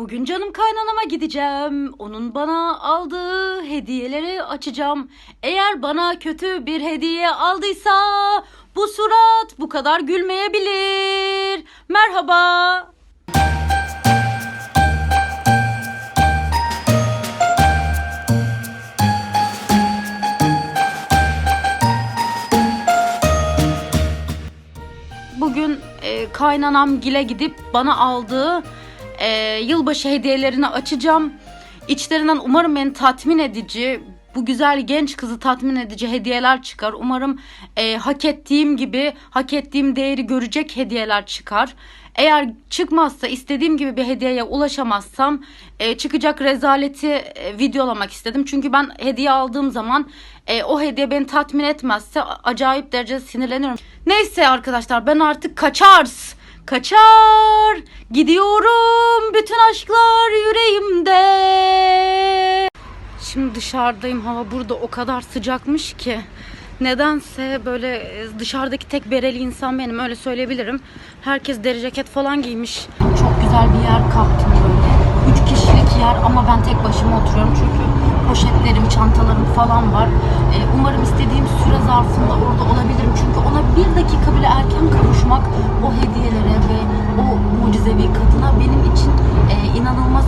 Bugün canım kaynanama gideceğim. Onun bana aldığı hediyeleri açacağım. Eğer bana kötü bir hediye aldıysa bu surat bu kadar gülmeyebilir. Merhaba. Bugün e, kaynanam gile gidip bana aldığı e, yılbaşı hediyelerini açacağım. İçlerinden umarım beni tatmin edici, bu güzel genç kızı tatmin edici hediyeler çıkar. Umarım e, hak ettiğim gibi, hak ettiğim değeri görecek hediyeler çıkar. Eğer çıkmazsa, istediğim gibi bir hediyeye ulaşamazsam e, çıkacak rezaleti e, videolamak istedim. Çünkü ben hediye aldığım zaman e, o hediye beni tatmin etmezse acayip derecede sinirleniyorum. Neyse arkadaşlar ben artık kaçars. Kaçar. Gidiyorum. Bütün aşklar yüreğimde. Şimdi dışarıdayım. Hava burada o kadar sıcakmış ki. Nedense böyle e, dışarıdaki tek bereli insan benim öyle söyleyebilirim. Herkes deri ceket falan giymiş. Çok güzel bir yer kaptım böyle. Üç kişilik yer ama ben tek başıma oturuyorum çünkü poşetlerim, çantalarım falan var. Ee, umarım o hediyelere ve o mucizevi kadına benim için e, inanılmaz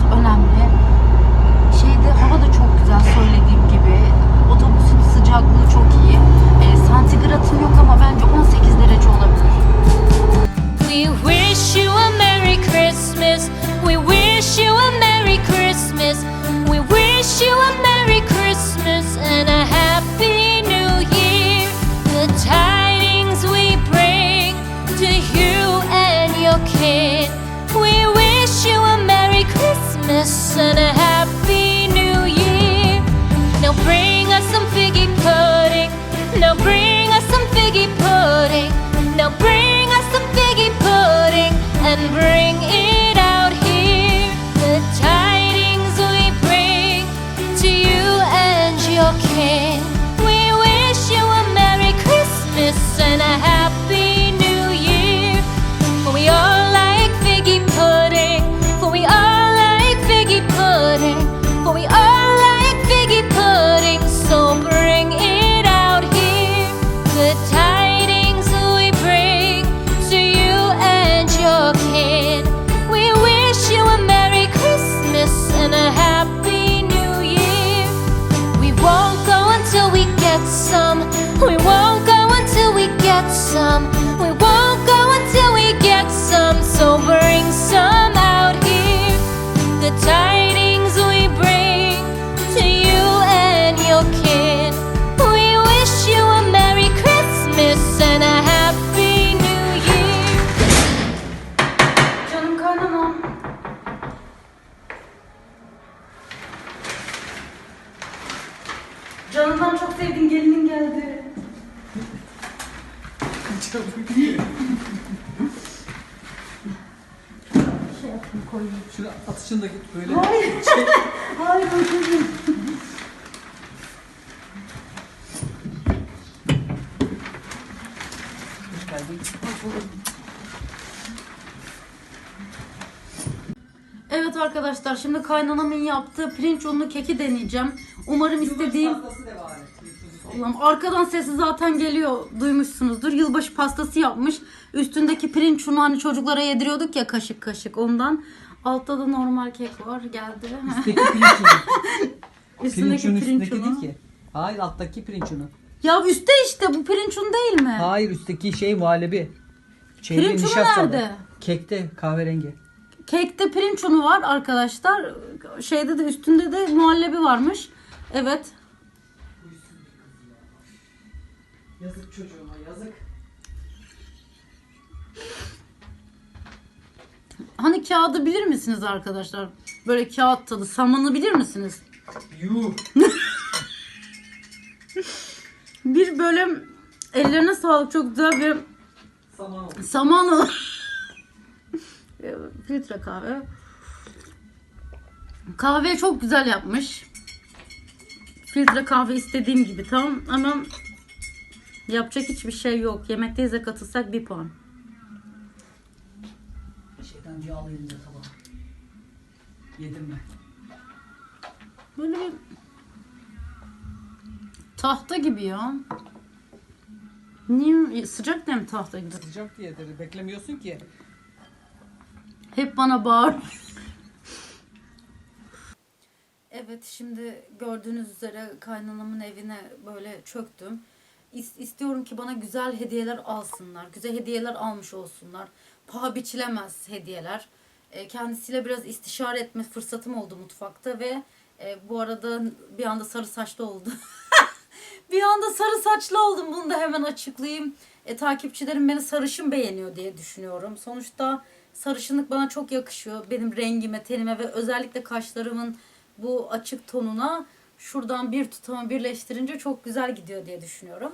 bring in Şey yapayım koyayım. Şunu atışını da git böyle. Hayır. Hayır oturayım. Hoş geldin. Evet arkadaşlar şimdi kaynanamın yaptığı pirinç unlu keki deneyeceğim. Umarım istediğim... Devam et. Allah'ım arkadan sesi zaten geliyor duymuşsunuzdur. Yılbaşı pastası yapmış. Üstündeki pirinç unu hani çocuklara yediriyorduk ya kaşık kaşık ondan. Altta da normal kek var geldi. Üstteki pirinç unu. Üstündeki Pirinç unu pirinç unu. değil ki. Hayır alttaki pirinç unu. Ya üstte işte bu pirinç unu değil mi? Hayır üstteki şey muhallebi. Şeyde, Pirinç unu nerede? Kekte kahverengi. Kekte pirinç unu var arkadaşlar. Şeyde de üstünde de muhallebi varmış. Evet. Yazık çocuğuma yazık. Hani kağıdı bilir misiniz arkadaşlar? Böyle kağıt tadı. Samanı bilir misiniz? Yuh. Bir böyle ellerine sağlık çok güzel bir Saman oldu. Filtre kahve. Kahve çok güzel yapmış. Filtre kahve istediğim gibi tamam ama yapacak hiçbir şey yok. Yemekteyiz de katılsak bir puan. Şeyden bir alayım da tabağa. Yedim ben. Böyle bir tahta gibi ya. Niye sıcak değil mi tahta gibi? Sıcak diye dedi. Beklemiyorsun ki. Hep bana bağır. Evet şimdi gördüğünüz üzere kaynanamın evine böyle çöktüm. İs- istiyorum ki bana güzel hediyeler alsınlar. Güzel hediyeler almış olsunlar. Paha biçilemez hediyeler. E, kendisiyle biraz istişare etme fırsatım oldu mutfakta ve e, bu arada bir anda sarı saçlı oldu. bir anda sarı saçlı oldum. Bunu da hemen açıklayayım. E, takipçilerim beni sarışın beğeniyor diye düşünüyorum. Sonuçta sarışınlık bana çok yakışıyor. Benim rengime, tenime ve özellikle kaşlarımın bu açık tonuna şuradan bir tutama birleştirince çok güzel gidiyor diye düşünüyorum.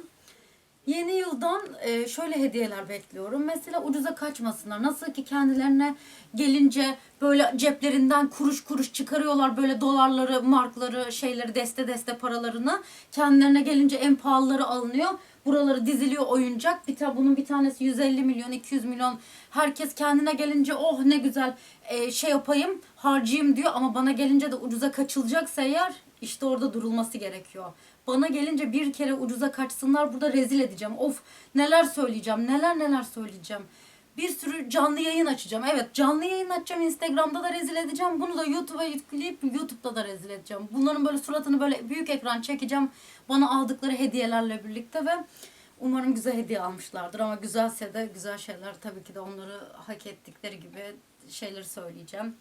Yeni yıldan e, şöyle hediyeler bekliyorum. Mesela ucuza kaçmasınlar. Nasıl ki kendilerine gelince böyle ceplerinden kuruş kuruş çıkarıyorlar böyle dolarları, markları, şeyleri, deste deste paralarını. Kendilerine gelince en pahalıları alınıyor. Buraları diziliyor oyuncak. Bir tane bunun bir tanesi 150 milyon, 200 milyon. Herkes kendine gelince oh ne güzel e, şey yapayım, harcayayım diyor ama bana gelince de ucuza kaçılacaksa eğer işte orada durulması gerekiyor. Bana gelince bir kere ucuza kaçsınlar burada rezil edeceğim. Of neler söyleyeceğim, neler neler söyleyeceğim. Bir sürü canlı yayın açacağım. Evet canlı yayın açacağım. Instagram'da da rezil edeceğim. Bunu da YouTube'a yükleyip YouTube'da da rezil edeceğim. Bunların böyle suratını böyle büyük ekran çekeceğim. Bana aldıkları hediyelerle birlikte ve umarım güzel hediye almışlardır. Ama güzelse de güzel şeyler tabii ki de onları hak ettikleri gibi şeyleri söyleyeceğim.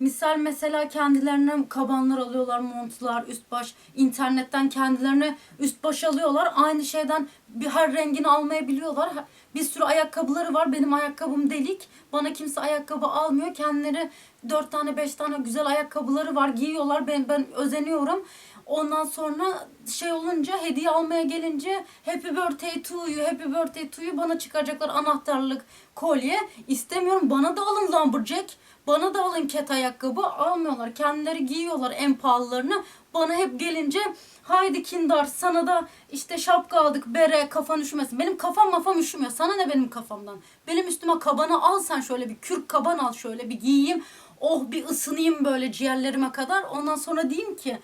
Misal mesela kendilerine kabanlar alıyorlar, montlar, üst baş. internetten kendilerine üst baş alıyorlar. Aynı şeyden bir her rengini almayabiliyorlar. Bir sürü ayakkabıları var. Benim ayakkabım delik. Bana kimse ayakkabı almıyor. Kendileri dört tane beş tane güzel ayakkabıları var. Giyiyorlar. Ben, ben özeniyorum. Ondan sonra şey olunca hediye almaya gelince happy birthday to you, happy birthday to you bana çıkaracaklar anahtarlık kolye. İstemiyorum bana da alın lumberjack. Bana da alın ket ayakkabı. Almıyorlar. Kendileri giyiyorlar en pahalılarını. Bana hep gelince haydi kindar sana da işte şapka aldık bere kafan üşümesin. Benim kafam mafam üşümüyor. Sana ne benim kafamdan? Benim üstüme kabanı al sen şöyle bir kürk kaban al şöyle bir giyeyim. Oh bir ısınayım böyle ciğerlerime kadar. Ondan sonra diyeyim ki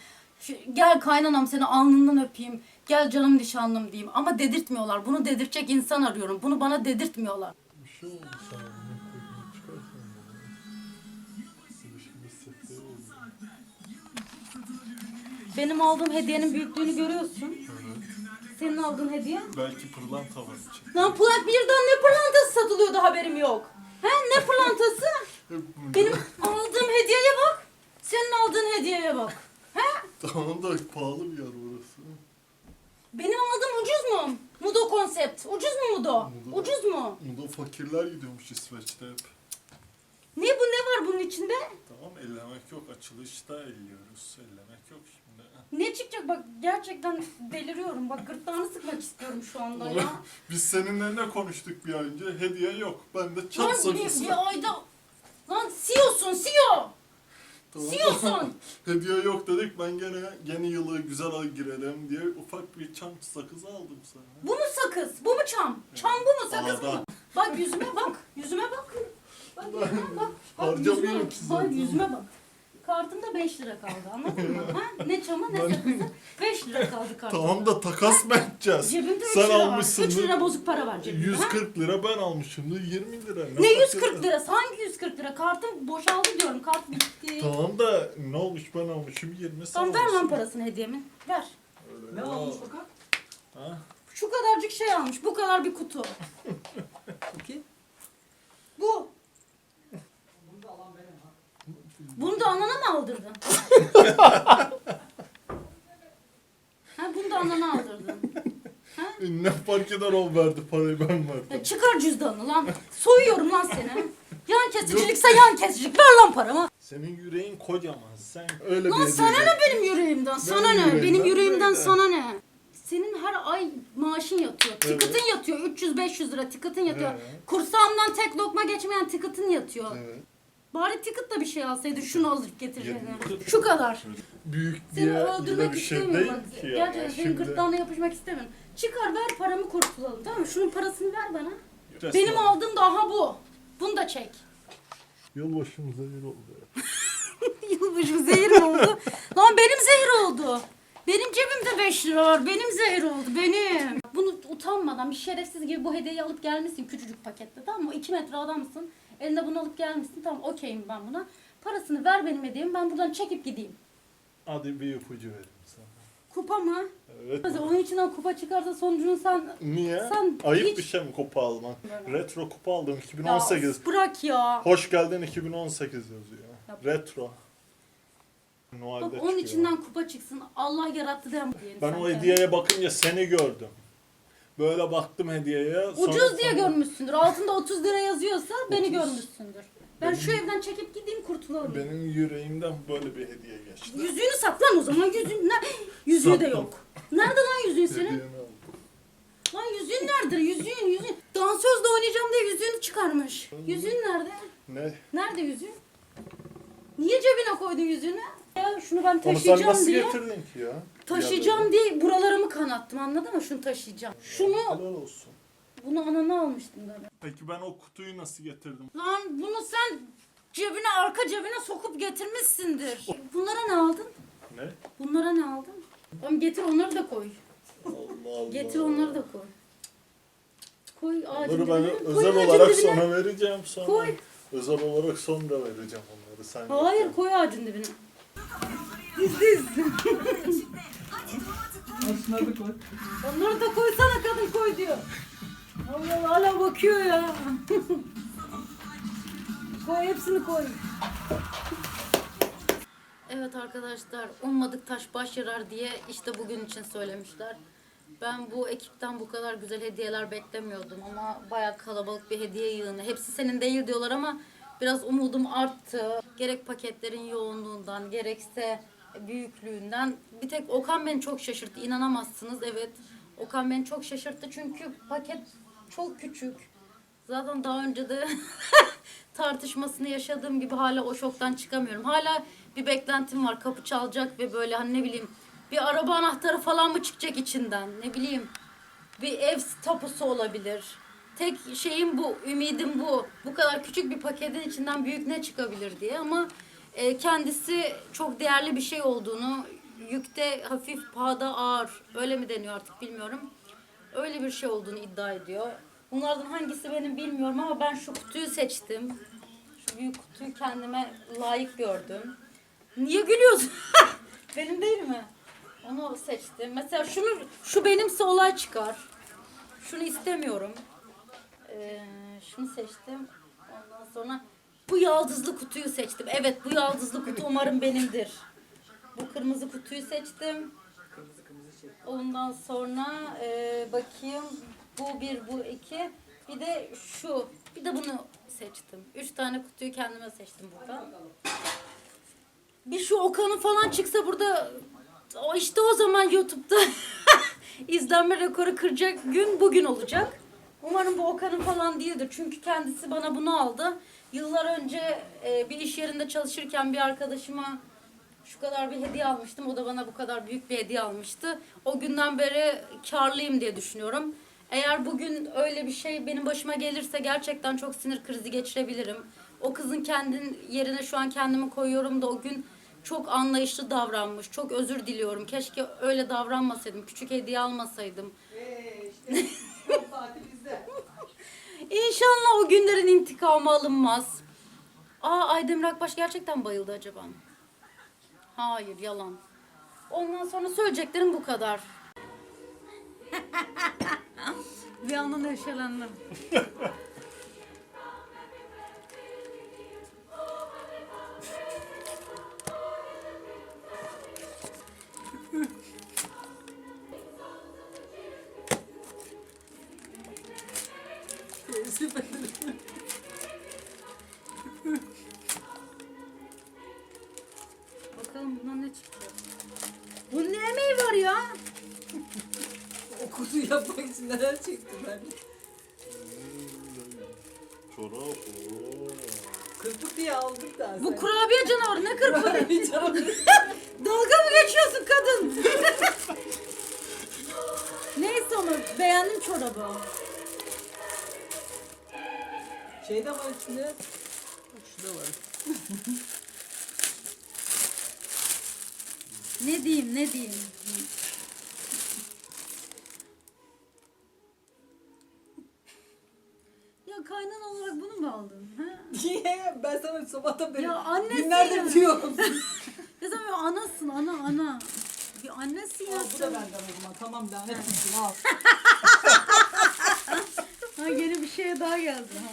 gel kaynanam seni alnından öpeyim. Gel canım nişanlım diyeyim. Ama dedirtmiyorlar. Bunu dedirtecek insan arıyorum. Bunu bana dedirtmiyorlar. Bir şey Benim aldığım hediyenin büyüklüğünü görüyorsun. Senin aldığın hediye? Belki pırlanta var içinde. Lan plant birden ne pırlantası satılıyordu haberim yok. He ne pırlantası? Benim aldığım hediyeye bak. Senin aldığın hediyeye bak. He? Tamam da pahalı bir yer burası. Benim aldığım ucuz mu? Mudo konsept. Ucuz mu Mudo? Mudo. Ucuz mu? Burada fakirler gidiyormuş İsveç'te hep. Bu var bunun içinde? Tamam ellemek yok. Açılışta elliyoruz. Ellemek yok şimdi. Ne çıkacak bak gerçekten deliriyorum. Bak gırtlağını sıkmak istiyorum şu anda ya. Biz seninle ne konuştuk bir ay önce? Hediye yok. Ben de Lan çat bir, sakızı. bir ayda... Lan siyosun siyo! Tamam. Siyosun! Hediye yok dedik. Ben gene yeni yılı güzel girelim diye ufak bir çam sakızı aldım sana. Bu mu sakız? Bu mu çam? Çam bu mu sakız Dağda. mı? Bak yüzüme bak. Yüzüme bak. Bak yüzüme bak. Bak yüzüme Harcamıyorum bak. ki Bak yüzüme bak. Kartımda 5 lira kaldı anladın mı? Ha? Ne çamı ne sakızı. 5 lira kaldı kartımda. Tamam da takas mı edeceğiz? Cebimde 3 Sen lira var. almışsın. 3 lira bozuk para var cebimde. ha? 140 lira ben almışımdır 20 lira. Ne fark 140 eder? lirası? Hangi 140 lira? Kartım boşaldı diyorum. Kart bitti. Tamam, Tamam da ne olmuş ben almışım 20 sen ver lan almışsın. parasını hediyemin. Ver. Ne olmuş bakalım? Ha? Şu kadarcık şey almış. Bu kadar bir kutu. Peki. Bu. Bunu da alan benim ha. Bunu da anana mı aldırdın? ha bunu da anana aldırdın. Ne fark eder o verdi parayı ben verdim. Ya çıkar cüzdanını lan. Soyuyorum lan seni. Yan kesicilikse yan kesicilik. Ver lan paramı. Senin yüreğin kocaman sen öyle Lan bir sana ne benim yüreğimden? Sana ne? yüreğimden Benim yüreğimden sana ne? Senin her ay maaşın yatıyor. Tıkıtın yatıyor. 300-500 lira tıkıtın yatıyor. Evet. Kursağımdan tek lokma geçmeyen tıkıtın yatıyor. Evet. Bari tıkıt da bir şey alsaydı şunu alıp getireceğini. Şu kadar. Büyük Seni diye öldürmek bir şey istemiyorum. değil bak. ki ya. Gerçekten senin Şimdi gırtlağına yapışmak istemiyorum. Çıkar ver paramı kurtulalım tamam mı? Şunun parasını ver bana. resmen Benim aldığım da aha bu. Bunu da çek. Yılbaşımıza bir oldu. tutmuşum zehir mi oldu? Lan benim zehir oldu. Benim cebimde 5 lira var. Benim zehir oldu benim. Bunu utanmadan bir şerefsiz gibi bu hediyeyi alıp gelmişsin küçücük pakette tamam mı? 2 metre adamsın. Elinde bunu alıp gelmişsin. Tamam okeyim ben buna. Parasını ver benim hediyemi ben buradan çekip gideyim. Hadi bir ipucu vereyim sana. Kupa mı? Evet. Mesela onun içinden kupa çıkarsa sonucunu sen... Niye? Sen Ayıp hiç- bir şey mi kupa? Böyle. Retro kupa aldım Ya 2018. bırak ya. Hoş geldin 2018 yazıyor. Yap. Retro. Noel'de Bak onun çıkıyor. içinden kupa çıksın. Allah yarattı dem. Ben o hediyeye bakınca seni gördüm. Böyle baktım hediyeye. sonra Ucuz diye sana- görmüşsündür. Altında 30 lira yazıyorsa beni 30. görmüşsündür. Ben şu evden çekip gideyim kurtulalım. Benim yüreğimden böyle bir hediye geçti. Yüzüğünü sat lan o zaman. Yüzüğün ne? Yüzüğü de Sattım. yok. Nerede lan yüzüğün senin? Hediyeni aldım. Lan yüzüğün nerede? Yüzüğün yüzüğün. Dansözle oynayacağım diye yüzüğünü çıkarmış. Yüzüğün nerede? Ne? Nerede yüzüğün? Niye cebine koydun yüzüğünü? Ya şunu ben Onu sen taşıyacağım nasıl diye. getirdin ki ya? Taşıyacağım diye buralarımı kanattım anladın mı? Şunu taşıyacağım. Şunu, Helal olsun. bunu anana almıştım da. Peki ben o kutuyu nasıl getirdim? Lan bunu sen cebine arka cebine sokup getirmişsindir. Bunlara ne aldın? Ne? Bunlara ne aldın? Oğlum getir onları da koy. Allah Allah. Getir onları da koy. Koy ağacın Bunları ben dibine. Koy özel ağacın olarak dibine. sana vereceğim sonra. Koy. Özel olarak sonra vereceğim onları sen. Hayır getir. koy ağacın dibine. Diz diz. Aslında da koy. Onları da koysana kadın koy diyor. Allah Allah hala bakıyor ya. koy hepsini koy. Evet arkadaşlar ummadık taş baş yarar diye işte bugün için söylemişler. Ben bu ekipten bu kadar güzel hediyeler beklemiyordum ama bayağı kalabalık bir hediye yığını. Hepsi senin değil diyorlar ama biraz umudum arttı. Gerek paketlerin yoğunluğundan gerekse büyüklüğünden. Bir tek Okan beni çok şaşırttı. İnanamazsınız evet. Okan beni çok şaşırttı çünkü paket çok küçük. Zaten daha önce de tartışmasını yaşadığım gibi hala o şoktan çıkamıyorum. Hala bir beklentim var. Kapı çalacak ve böyle hani ne bileyim bir araba anahtarı falan mı çıkacak içinden? Ne bileyim bir ev tapusu olabilir. Tek şeyim bu, ümidim bu. Bu kadar küçük bir paketin içinden büyük ne çıkabilir diye ama e, kendisi çok değerli bir şey olduğunu, yükte hafif, pahada ağır, öyle mi deniyor artık bilmiyorum. Öyle bir şey olduğunu iddia ediyor. Bunlardan hangisi benim bilmiyorum ama ben şu kutuyu seçtim. Şu büyük kutuyu kendime layık gördüm. Niye gülüyorsun? benim değil mi? Onu seçtim. Mesela şunu şu benimse olay çıkar. Şunu istemiyorum. Ee, şunu seçtim. Ondan sonra bu yaldızlı kutuyu seçtim. Evet bu yaldızlı kutu umarım benimdir. Bu kırmızı kutuyu seçtim. Ondan sonra e, bakayım bu bir bu iki bir de şu bir de bunu seçtim. Üç tane kutuyu kendime seçtim buradan. Bir şu Okan'ın falan çıksa burada o işte o zaman YouTube'da izlenme rekoru kıracak gün bugün olacak. Umarım bu Okan'ın falan değildir. Çünkü kendisi bana bunu aldı. Yıllar önce e, bir iş yerinde çalışırken bir arkadaşıma şu kadar bir hediye almıştım. O da bana bu kadar büyük bir hediye almıştı. O günden beri karlıyım diye düşünüyorum. Eğer bugün öyle bir şey benim başıma gelirse gerçekten çok sinir krizi geçirebilirim. O kızın kendin yerine şu an kendimi koyuyorum da o gün çok anlayışlı davranmış. Çok özür diliyorum. Keşke öyle davranmasaydım. Küçük hediye almasaydım. Eee işte. İnşallah o günlerin intikamı alınmaz. Aa Aydemir Akbaş gerçekten bayıldı acaba? Hayır yalan. Ondan sonra söyleyeceklerim bu kadar. Bir anda neşelendim. ben. Çorap. oo. Kırpık diye aldık da. Bu kurabiye canavarı ne kırpı? kurabiye Dalga mı geçiyorsun kadın? Neyse onu beğendim çorabı. Şeyde var içinde. Bak şurada var. Ne diyeyim ne diyeyim. Ya kaynan olarak bunu mu aldın? Ha? Sana sabahtan beri Ya annesi günlerdir diyorum. Sen bir anasın ana ana. Bir annesi ya Al bu da benden o zaman. Tamam lanet olsun al. Ha yeni bir şeye daha geldi. Ha.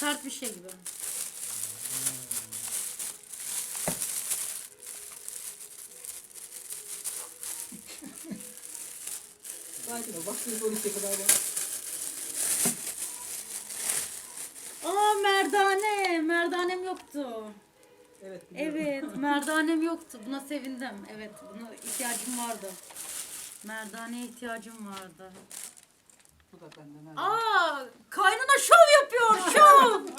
Sert bir şey gibi. Sakin ol. Bak şimdi 12'ye kadar var. Aa merdane. Merdanem yoktu. Evet biliyorum. Evet merdanem yoktu. Buna sevindim. Evet buna ihtiyacım vardı. Merdaneye ihtiyacım vardı. Bu da benden. ha. Aa kaynana şov yapıyor şov.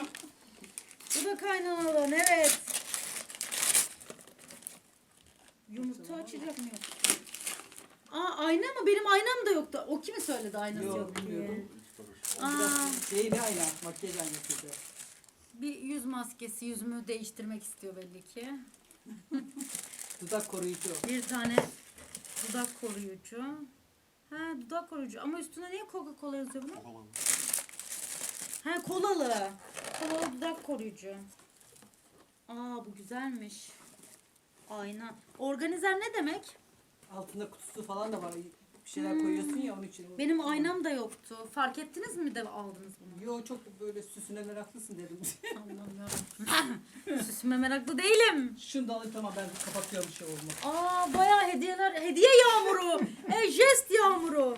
Bu da kaynanadan evet. Yumurta açacak mı yok? Aa ayna mı? Benim aynam da yoktu. O kimi söyledi aynası Yok, yok, diye? bilmiyorum. Aa, Biraz ayna? Makyaj aynasıydı. bir yüz maskesi yüzümü değiştirmek istiyor belli ki. Dudak koruyucu. Bir tane dudak koruyucu. Ha dudak koruyucu ama üstüne niye Coca Cola yazıyor bunun? Ha kolalı. Kolalı dudak koruyucu. Aa bu güzelmiş. Ayna. Organizer ne demek? Altında kutusu falan da var. Bir şeyler koyuyorsun ya onun için. Benim aynam da yoktu. Fark ettiniz mi de aldınız bunu? Yo çok böyle süsüne meraklısın dedim. Anlamıyorum. Süsüme meraklı değilim. Şunu da alayım tamam ben kapatıyorum şey olma. Aa bayağı hediyeler. Hediye yağmuru. e jest yağmuru.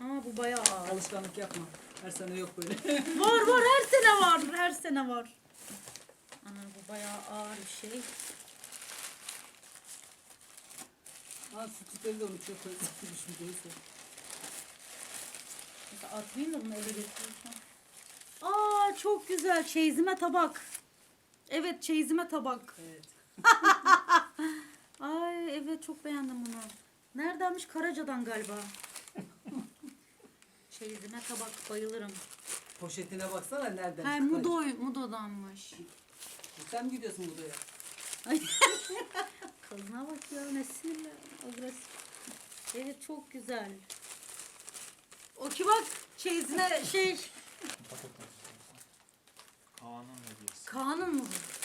Aa bu bayağı ağır. Alışkanlık yapma. Her sene yok böyle. Var var her sene var. Her sene var. Ana bu bayağı ağır bir şey. Ha sütükleri de unutuyor koyuyorsun düşünceyse. Mesela Atmayayım da bunu eve getirirsem. Aa çok güzel. Çeyizime tabak. Evet çeyizime tabak. Evet. Ay evet çok beğendim bunu. Neredenmiş? Karaca'dan galiba. Çeyizime tabak bayılırım. Poşetine baksana nereden He çıkıyor. Mudo, Mudo'danmış. Sen mi gidiyorsun Mudo'ya? Ay. Kadına bak ya ne sinirli, agresif. Evet çok güzel. O ki bak çeyizine şey Kaan'ın hediyesi. Kaan'ın mı bu?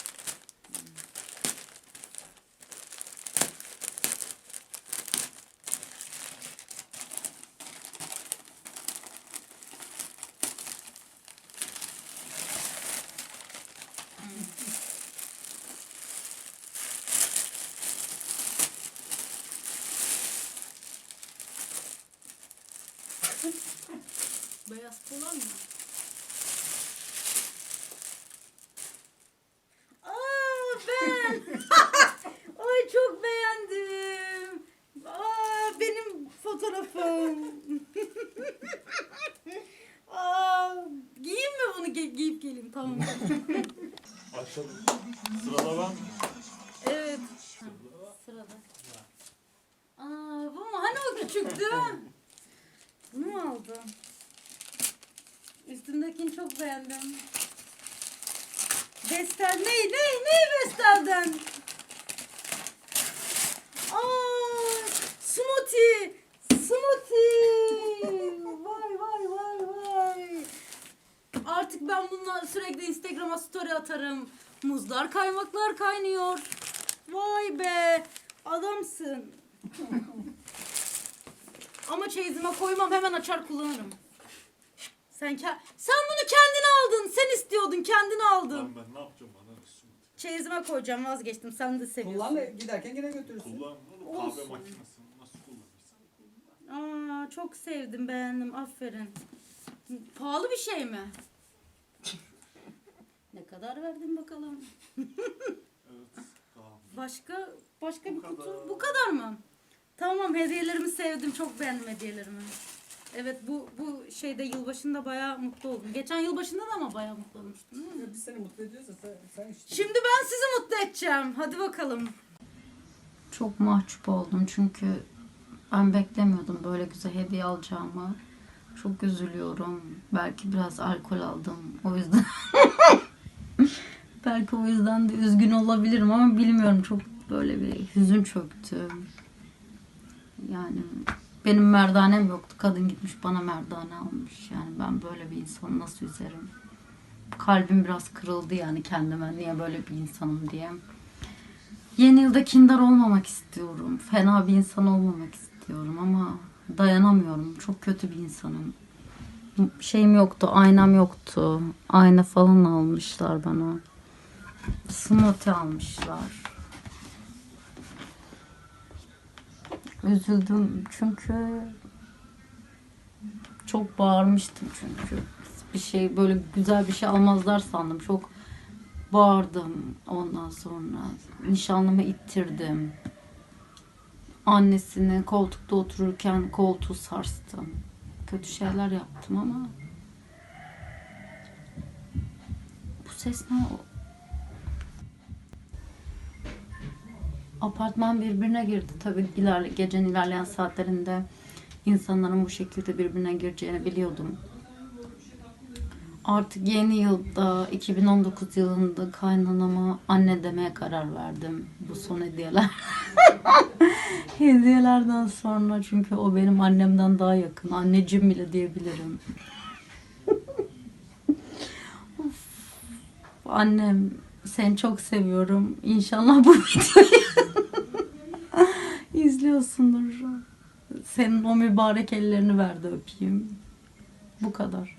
Polar mı? Aa ben. Ay çok beğendim. Aa benim fotoğrafım. Aa giyeyim mi bunu Gi- giyip geleyim tamam. Başladık. Sırada ben. evet. Ha, Sırada. Aa bu mu? Hani o küçüktü? Bunu mu aldın? Üstündekini çok beğendim. Vestel ne ne ne Vestel'den? Aa smoothie. Smoothie. Vay vay vay vay. Artık ben bununla sürekli Instagram'a story atarım. Muzlar kaymaklar kaynıyor. Vay be. Adamsın. Ama çeyizime koymam hemen açar kullanırım. Sen ke- sen bunu kendin aldın. Sen istiyordun kendin aldın. Lan ben ne yapacağım bana smoothie? Çeyizime koyacağım vazgeçtim. Sen de seviyorsun. Kullan giderken yine götürürsün. Kullan oğlum kahve Olsun. makinesini nasıl kullanırsan kullan. Aa, çok sevdim beğendim aferin. Pahalı bir şey mi? Ne kadar verdin bakalım. Evet. Tamam. Başka başka Bu bir kutu. kadar. Bu kadar mı? Tamam hediyelerimi sevdim. Çok beğendim hediyelerimi. Evet bu bu şeyde yılbaşında bayağı mutlu oldum. Geçen yılbaşında da ama bayağı mutlu olmuştum. değil mi? Ya Biz seni mutlu ediyorsa sen, sen işte. Şimdi ben sizi mutlu edeceğim. Hadi bakalım. Çok mahcup oldum çünkü ben beklemiyordum böyle güzel hediye alacağımı. Çok üzülüyorum. Belki biraz alkol aldım. O yüzden belki o yüzden de üzgün olabilirim ama bilmiyorum çok böyle bir hüzün çöktü. Yani benim merdanem yoktu. Kadın gitmiş bana merdane almış. Yani ben böyle bir insanı nasıl üzerim? Kalbim biraz kırıldı yani kendime. Niye böyle bir insanım diye. Yeni yılda kindar olmamak istiyorum. Fena bir insan olmamak istiyorum ama dayanamıyorum. Çok kötü bir insanım. Şeyim yoktu, aynam yoktu. Ayna falan almışlar bana. Smoothie almışlar. Üzüldüm çünkü çok bağırmıştım çünkü. Bir şey böyle güzel bir şey almazlar sandım. Çok bağırdım ondan sonra. Nişanlımı ittirdim. Annesini koltukta otururken koltuğu sarstım. Kötü şeyler yaptım ama bu ses ne? Apartman birbirine girdi. Tabii ilerle, gecenin ilerleyen saatlerinde insanların bu şekilde birbirine gireceğini biliyordum. Artık yeni yılda 2019 yılında kaynanama anne demeye karar verdim. Bu son hediyeler. Hediyelerden sonra çünkü o benim annemden daha yakın. Anneciğim bile diyebilirim. Annem seni çok seviyorum. İnşallah bu videoyu izliyorsundur. Senin o mübarek ellerini ver de öpeyim. Bu kadar.